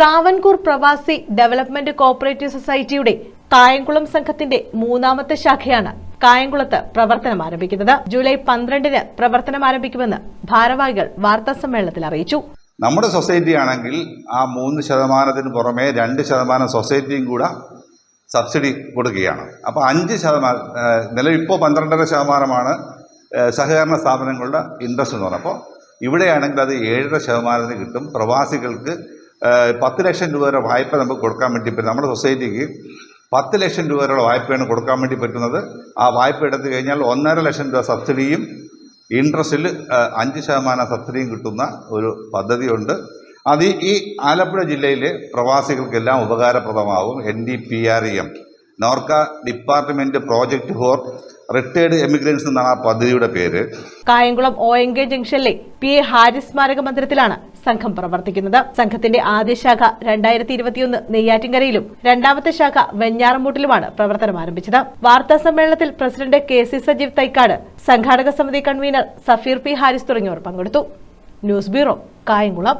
ട്രാവൻകൂർ പ്രവാസി development cooperative സൊസൈറ്റിയുടെ കായംകുളം സംഘത്തിന്റെ മൂന്നാമത്തെ ശാഖയാണ് കായംകുളത്ത് പ്രവർത്തനം ആരംഭിക്കുന്നത്. ജൂലൈ പന്ത്രണ്ടിന് പ്രവർത്തനം ആരംഭിക്കുമെന്ന് ഭാരവാഹികൾ വാർത്താ സമ്മേളനത്തിൽ അറിയിച്ചു. നമ്മുടെ സൊസൈറ്റി ആണെങ്കിൽ ആ മൂന്ന് ശതമാനത്തിന് പുറമെ രണ്ട് ശതമാനം സൊസൈറ്റിയും കൂടെ സബ്സിഡി കൊടുക്കുകയാണ്. അപ്പോൾ അഞ്ച് ശതമാനം നിലവിൽ പന്ത്രണ്ടര ശതമാനമാണ് സഹകരണ സ്ഥാപനങ്ങളുടെ ഇൻട്രസ്റ്റ് എന്ന് പറഞ്ഞപ്പോൾ ഇവിടെയാണെങ്കിൽ അത് ഏഴര ശതമാനത്തിന് കിട്ടും. പ്രവാസികൾക്ക് പത്ത് ലക്ഷം രൂപ വരെ വായ്പ നമുക്ക് കൊടുക്കാൻ വേണ്ടി പറ്റും. നമ്മുടെ സൊസൈറ്റിക്ക് പത്ത് ലക്ഷം രൂപ വരെയുള്ള വായ്പയാണ് കൊടുക്കാൻ വേണ്ടി പറ്റുന്നത്. ആ വായ്പ എടുത്തു കഴിഞ്ഞാൽ ഒന്നര ലക്ഷം രൂപ സബ്സിഡിയും ഇൻട്രസ്റ്റിൽ അഞ്ച് ശതമാനം സബ്സിഡിയും കിട്ടുന്ന ഒരു പദ്ധതിയുണ്ട്. അത് ഈ- ആലപ്പുഴ ജില്ലയിലെ പ്രവാസികൾക്കെല്ലാം ഉപകാരപ്രദമാകും. N D P R E M. Norka department project for retired emigrants എന്നാണ് ആ പദ്ധതിയുടെ പേര്. കായംകുളം ഒ എൻ കെ ജംഗ്ഷനിലെ പി എ ഹാരിസ് സ്മാരക മന്ദിരത്തിലാണ് സംഘം പ്രവർത്തിക്കുന്നത്. സംഘത്തിന്റെ ആദ്യ ശാഖ രണ്ടായിരത്തി ഇരുപത്തിയൊന്ന് നെയ്യാറ്റിൻകരയിലും രണ്ടാമത്തെ ശാഖ വെഞ്ഞാറമൂട്ടിലുമാണ് പ്രവർത്തനം ആരംഭിച്ചത്. വാർത്താ സമ്മേളനത്തിൽ president K C Sajeev Thycaud സംഘാടക സമിതി കൺവീനർ സഫീർ പി ഹാരിസ് തുടങ്ങിയവർ പങ്കെടുത്തു. News bureau Kayamkulam.